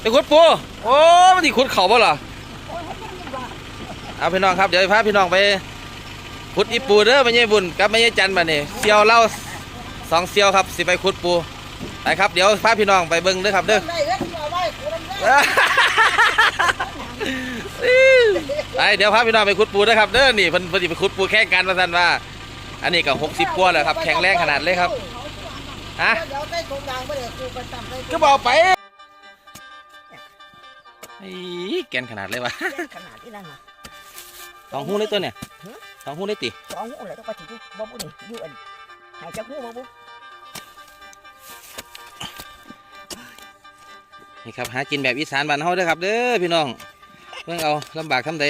ไปขุดปูโอ้มันที่ขุดเขาบ่เหรอเอาพี่น้องครับเดี๋ยวพาพี่น้องไปขุดอีปูเด้อไม่ใช่บุญกับไม่ใช่จันทร์มาเนี่ยเซียวเล่าสองเซียวครับสิไปขุดปูไปครับเดี๋ยวพาพี่น้องไปเบิ้งเด้อครับเด้อได้เงินเอาไว้กูทำได้ไปเดี๋ยวพาพี่น้องไปขุดปูนะครับเด้อนี่เพิ่นเพิ่นสิไปขุดปูแข่งกันว่าซั่นว่า อันนี้ก็60กว่าแล้วครับแข็งแรงขนาดเลยครับฮะเดี๋ยวได้ถุงยางไปเดี๋ยวกูไปจำได้ก็บอกไป อีแกนขนาดเลยวะขนาดที่นั่นน่ะสองหูเลยตัวเนี่ยสองหูเลยติสองหูเลยต้องไปถึงบ่บุนี่อยู่อันหายจากหูบ่บุนี่ครับหากินแบบอีสานบ้านเฮาเด้อครับเด้อพี่น้องเพิ่งเอาลำบากทำใด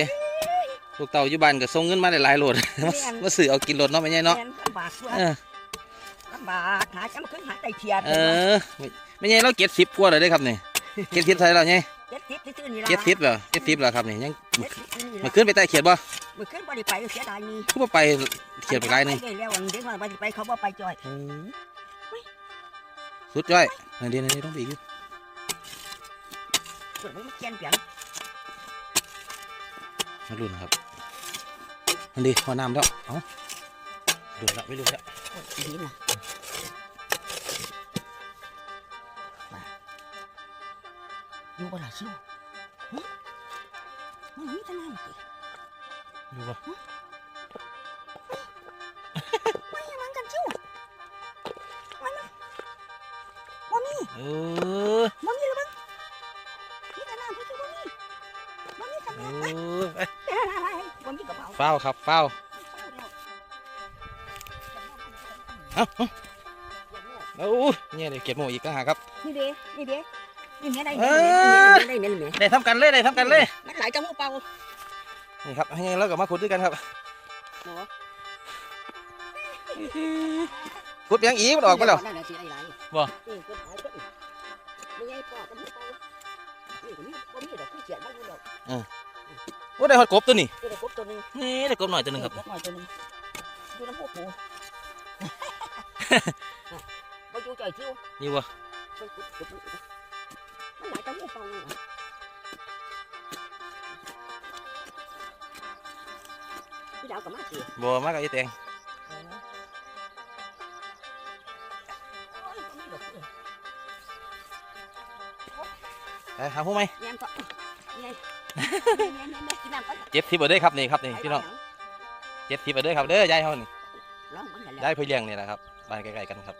ลูกเต่าอยู่บ้านก็ส่งเงินมาได้หลายโหลดมามาซื้อเอากินโหลดเนาะไม่ใช่เนาะลำบากด้วยเออลำบากหาจำขึ้นหาไตเทียนเออไม่ไม่ใช่เราเก็ดสิบกว่าเลยเด้อครับนี่เก็ดสิบใส่เราไงเจ็ดสิบที่ซื้อ นี่ละเก็ดสิบเหรอเก็ดสิบเหรอครับนี่ยังเจ็ดสิบที่นี่มาละขึ้นไปใต้เขียดบ่มือขึ้นบ่ได้ไปเสียดายมีคือบ่ไปเขียดไปไกลหนึงได้แล้ววันเด็กว่าไปเขาบ่ไปจ่อยสุดจ้อยนั่นเดียวนั่นเดียวต้องไปอีกอยู่ส่วนมันเกียนเปลี่ยนมาลุ้นครับนั่นดีพอน้ำแล้วเอ้าดูดละไม่รู้ละโอ้ยดีนะมาอยู่บ่ล่ะชิวหึ มันมีแต่น้ำติดูบ่ไม่มันกันชิวมันบ่มีเออบ่มีแล้วมั้งมีแต่น้ำพี่ชิวบ่มีบ่มีกับเอแม่ไปอบ่มีกระเป๋าเฝ้าวครับเฝ้าวเอ้าเอ้าโอ้ยเนี่ยเดี๋ยวเก็บหมูอีกก็หาครับ นี่เด้นี่เด้ นี่เห็นได้เอเห็นอได้เห็นได้เห็นได้ได้ทำกันเลยได้ทำกันเลยมันหลายจังหูเปล่านี่ครับให้เราก็มาขุดด้วยกันครับโอ้ขุดยังอีกมันออกมาแล้วนั่นแหละสิไอ้หลายบ่นี่คือหายคนไม่ใช่ปอกับหูเปล่านี่ก็มีก็มีดอกผู้เขียนมาอยู่ดอกโอ้ได้หอดกบตัวนี้ตัวเด็กตัวนึงนี่ได้กบหน่อยตัวหนึงครับหน่อยตัวนึงอยู่น้ำพวกปูบ่อยู่จ่อยชิวนี่วะไปขุดขุดขุด มันหลายจังหูเปล่าเลยพี่ดาวกับมาสิบัวมากกับไอ้แตงโอ้ยบ่มีดอกเลยไปหาผู้ไหมแม่นก็ไงแม่นแม่นแม่นกินน้ำก่อนเจ็ดทิปเอาเด้อครับนี่ครับนี่พี่น้องเจ็ดทิปเอาเด้อครับเด้อยายเขานี่ร้องมันกันแล้วยายเพื่อเลี้ยงนี่แหละครับบ้านใกล้ๆกันครับ